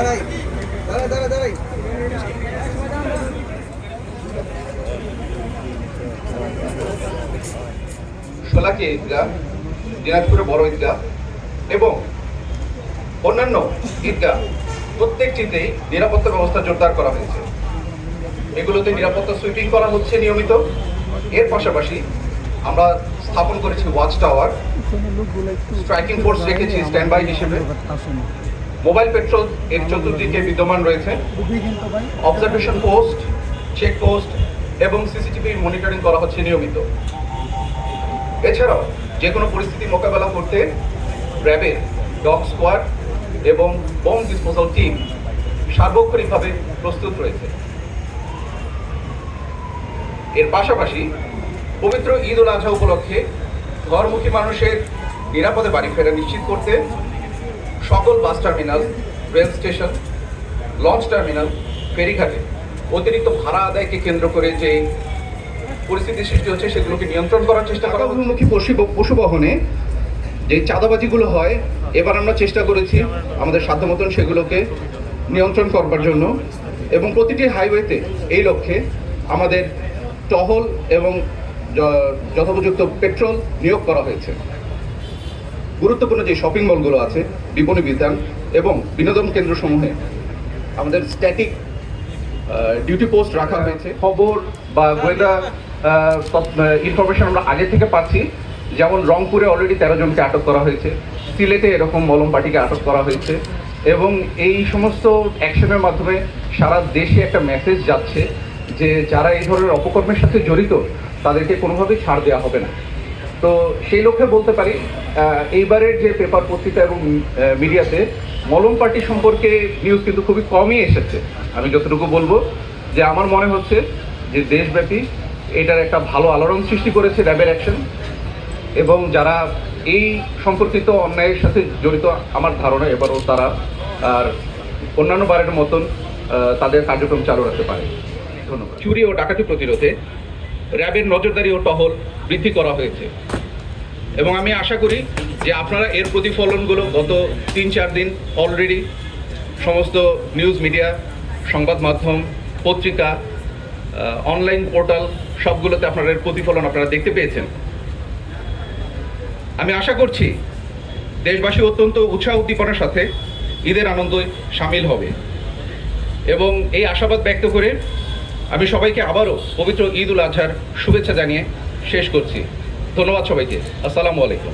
দাঁড়াই দাঁড়াই দাঁড়াই সোলাকি ঈদগাহ দিনাজপুরে বড় ঈদগাহ এবং অন্যান্য ঈদগাহ প্রত্যেকটিতেই নিরাপত্তা ব্যবস্থা জোরদার করা হয়েছে। এগুলোতে নিরাপত্তা সুইপিং করা হচ্ছে নিয়মিত। এর পাশাপাশি আমরা স্থাপন করেছি ওয়াচ টাওয়ার স্ট্রাইকিং ফোর্স রেখেছি স্ট্যান্ড বাই হিসেবে। মোবাইল পেট্রোল এর চতুর্দিকে বিদ্যমান রয়েছে। অবজারভেশন পোস্ট চেক পোস্ট এবং সিসিটিভি মনিটরিং করা হচ্ছে নিয়মিত। এছাড়াও যে কোনো পরিস্থিতি মোকাবেলা করতে র্যাবের ডগ স্কোয়াড এবং বোম ডিসপোজাল টিম সার্বক্ষণিকভাবে প্রস্তুত রয়েছে। এর পাশাপাশি পবিত্র ঈদ উল আজহা উপলক্ষে ঘরমুখী মানুষের নিরাপদে বাড়ি ফেরা নিশ্চিত করতে সকল bus terminal, rail station, launch terminal, ফেরিঘাটে অতিরিক্ত ভাড়া আদায়কে কেন্দ্র করে যে পরিস্থিতি সৃষ্টি হচ্ছে, সেগুলোকে নিয়ন্ত্রণ করার চেষ্টা করা অভিমুখী পশু বহনে যে চাঁদাবাজিগুলো হয়, এবার আমরা চেষ্টা করেছি আমাদের সাধ্য মতন সেগুলোকে নিয়ন্ত্রণ করবার জন্য। এবং প্রতিটি হাইওয়েতে এই লক্ষ্যে আমাদের টহল এবং যথোপযুক্ত পেট্রোল নিয়োগ করা হয়েছে। গুরুত্বপূর্ণ যে শপিং মলগুলো আছে, বিপণী বিধান এবং বিনোদন কেন্দ্রসমূহে আমাদের স্ট্যাটিক ডিউটি পোস্ট রাখা হয়েছে। খবর বা গোয়েন্দা ইনফরমেশন আমরা আগে থেকে পাচ্ছি। যেমন রংপুরে অলরেডি তেরো জনকে আটক করা হয়েছে। সিলেটে এরকম মলম পার্টিকে আটক করা হয়েছে। এবং এই সমস্ত অ্যাকশনের মাধ্যমে সারা দেশে একটা মেসেজ যাচ্ছে যে, যারা এই ধরনের অপকর্মের সাথে জড়িত, তাদেরকে কোনোভাবেই ছাড় দেওয়া হবে না। তো সেই লক্ষ্যে বলতে পারি এইবারের যে পেপার পত্রিকা এবং মিডিয়াতে মলম পার্টি সম্পর্কে নিউজ কিন্তু খুবই কমই এসেছে। আমি যতটুকু বলব যে আমার মনে হচ্ছে যে দেশব্যাপী এটার একটা ভালো আলোড়ন সৃষ্টি করেছে র্যাবের অ্যাকশন এবং যারা এই সম্পর্কিত অন্যায়ের সাথে জড়িত আমার ধারণা এবারও তারা আর অন্যান্য বারের মতন তাদের কার্যক্রম চালু রাখতে পারে। ধন্যবাদ। চুরি ও ডাকাতি প্রতিরোধে র্যাবের নজরদারি ও টহল বৃদ্ধি করা হয়েছে। এবং আমি আশা করি যে আপনারা এর প্রতিফলনগুলো গত তিন চার দিন অলরেডি সমস্ত নিউজ মিডিয়া সংবাদ মাধ্যম, পত্রিকা অনলাইন পোর্টাল সবগুলোতে আপনারা এর প্রতিফলন আপনারা দেখতে পেয়েছেন। আমি আশা করছি দেশবাসী অত্যন্ত উৎসাহ উদ্দীপনার সাথে ঈদের আনন্দে সামিল হবে। এবং এই আশাবাদ ব্যক্ত করে আমি সবাইকে আবারও পবিত্র ঈদ উল আজহার শুভেচ্ছা জানিয়ে শেষ করছি। ধন্যবাদ সবাইকে। আসসালামু আলাইকুম।